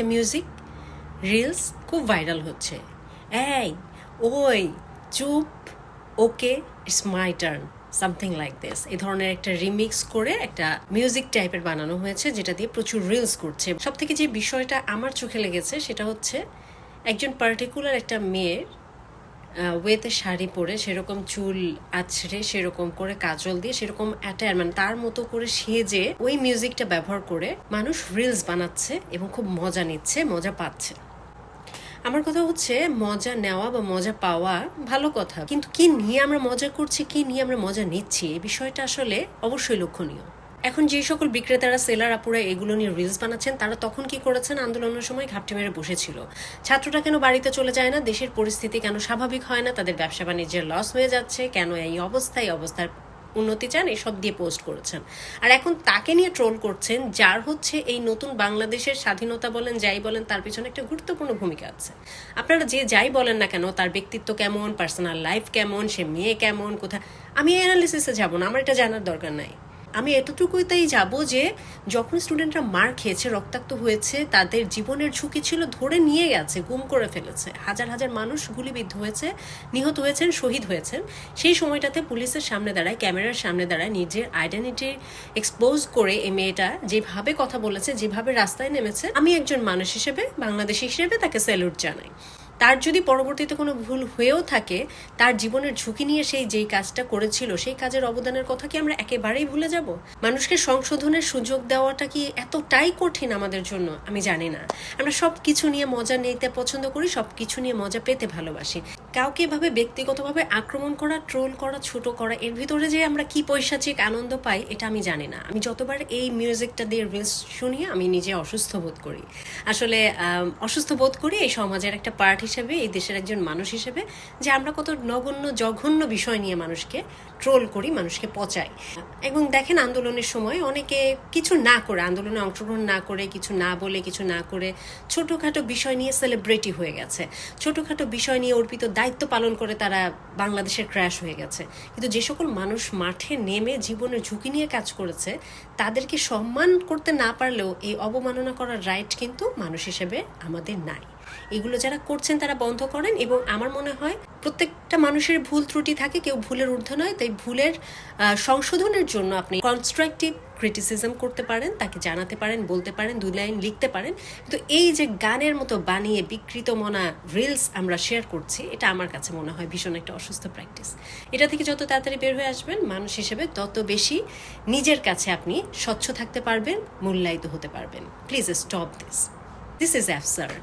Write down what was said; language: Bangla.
একটা মিউজিক রিলস খুব ভাইরাল হচ্ছে। এই, ওই, চুপ, okay it's my turn something like this এই ধরনের একটা রিমিক্স করে একটা মিউজিক টাইপের বানানো হয়েছে, যেটা দিয়ে প্রচুর রিলস করছে। সব থেকে যে বিষয়টা আমার চোখে লেগেছে, সেটা হচ্ছে একজন পার্টিকুলার একটা মেয়ের ওয়েতে শাড়ি পরে সেরকম চুল আছড়ে সেরকম করে কাজল দিয়ে সেরকম অ্যাটায়ার মানে তার মতো করে সেজে ওই মিউজিকটা ব্যবহার করে মানুষ রিলস বানাচ্ছে এবং খুব মজা নিচ্ছে, মজা পাচ্ছে। আমার কথা হচ্ছে মজা নেওয়া বা মজা পাওয়া ভালো কথা। কিন্তু কি নিয়ে আমরা মজা করছি, কি নিয়ে আমরা মজা নিচ্ছি এই বিষয়টা আসলে অবশ্যই লক্ষণীয়। এখন যে সকল বিক্রেতারা, সেলার আপুরা এগুলো নিয়ে রিলস বানাচ্ছেন, তারা তখন কি করেছেন? আন্দোলনের সময় ঘাপটি মেরে বসেছিল। ছাত্রটা কেন বাড়িতে চলে যায় না? দেশের পরিস্থিতি কেন স্বাভাবিক হয় না? তাদের ব্যবসা বাণিজ্যের লস হয়ে যাচ্ছে। কেন এই অবস্থায় অবস্থার উন্নতি চান? এসব দিয়ে পোস্ট করেছেন। আর এখন তাকে নিয়ে ট্রোল করছেন, যার হচ্ছে এই নতুন বাংলাদেশের স্বাধীনতা বলেন, যাই বলেন, তার পিছনে একটা গুরুত্বপূর্ণ ভূমিকা আছে। আপনারা যে যাই বলেন না কেন, তার ব্যক্তিত্ব কেমন পার্সোনাল লাইফ কেমন, সে মেয়ে কেমন, কোথায়? আমি অ্যানালিসিসে যাব না, আমার এটা জানার দরকার নাই। আমি এতটুকুই এতটুকুতেই যাব যে, যখন স্টুডেন্টরা মার খেয়েছে, রক্তাক্ত হয়েছে, তাদের জীবনের ঝুঁকি ছিল ধরে নিয়ে গেছে, গুম করে ফেলেছে। হাজার হাজার মানুষ গুলিবিদ্ধ হয়েছে, নিহত হয়েছেন, শহীদ হয়েছেন। সেই সময়টাতে পুলিশের সামনে দাঁড়ায়, ক্যামেরার সামনে দাঁড়ায় নিজের আইডেন্টিটি এক্সপোজ করে এই মেয়েটা যেভাবে কথা বলেছে, যেভাবে রাস্তায় নেমেছে, আমি একজন মানুষ হিসেবে, বাংলাদেশি হিসেবে তাকে স্যালুট জানাই। তার যদি পরবর্তীতে কোনো ভুল হয়েও থাকে, তার জীবনের ঝুঁকি নিয়ে সেই যেই কাজটা করেছিল, সেই কাজের অবদানের কথা কি আমরা একেবারেই ভুলে যাব? মানুষকে সংশোধনের সুযোগ দেওয়াটা কি এতটাই কঠিন আমাদের জন্য? আমি জানি না। আমরা সব কিছু নিয়ে মজা নিতে পছন্দ করি সব কিছু নিয়ে মজা পেতে ভালোবাসি। কাউকে এভাবে ব্যক্তিগতভাবে আক্রমণ করা, ট্রোল করা, ছোট করা, এর ভিতরে যে আমরা কি পৈশাচিক আনন্দ পাই, এটা আমি জানি না। আমি যতবার এই মিউজিকটা দিয়ে রিলস শুনি, আমি নিজে অসুস্থ বোধ করি। আসলে অসুস্থ বোধ করি এই সমাজের একটা পার্ট হিসেবে, এই দেশের একজন মানুষ হিসেবে, যে আমরা কত নগণ্য, জঘন্য বিষয় নিয়ে মানুষকে ট্রোল করি, মানুষকে পচাই। এবং দেখেন আন্দোলনের সময় অনেকে কিছু না করে, আন্দোলনে অংশগ্রহণ না করে, কিছু না বলে, কিছু না করে ছোটোখাটো বিষয় নিয়ে সেলিব্রিটি হয়ে গেছে। ছোটোখাটো বিষয় নিয়ে অর্পিত দায়িত্ব পালন করে তারা বাংলাদেশের ক্র্যাশ হয়ে গেছে। কিন্তু যে সকল মানুষ মাঠে নেমে জীবনের ঝুঁকি নিয়ে কাজ করেছে, তাদেরকে সম্মান করতে না পারলেও এই অবমাননা করার রাইট কিন্তু মানুষ হিসেবে আমাদের নাই। এগুলো যারা করছেন তারা বন্ধ করেন এবং আমার মনে হয় প্রত্যেকটা মানুষের ভুল ত্রুটি থাকে, কেউ ভুলের ঊর্ধ্বে নয়। তাই ভুলের সংশোধনের জন্য আপনি কনস্ট্রাকটিভ ক্রিটিসিজম করতে পারেন, তাকে জানাতে পারেন, বলতে পারেন দু লাইন লিখতে পারেন। কিন্তু এই যে গানের মতো বানিয়ে বিকৃত মনা রিলস আমরা শেয়ার করছি, এটা আমার কাছে মনে হয় ভীষণ একটা অসুস্থ প্র্যাকটিস এটা থেকে যত তাড়াতাড়ি বের হয়ে আসবেন, মানুষ হিসেবে তত বেশি নিজের কাছে আপনি স্বচ্ছ থাকতে পারবেন, মূল্যায়িত হতে পারবেন। Please stop this this is absurd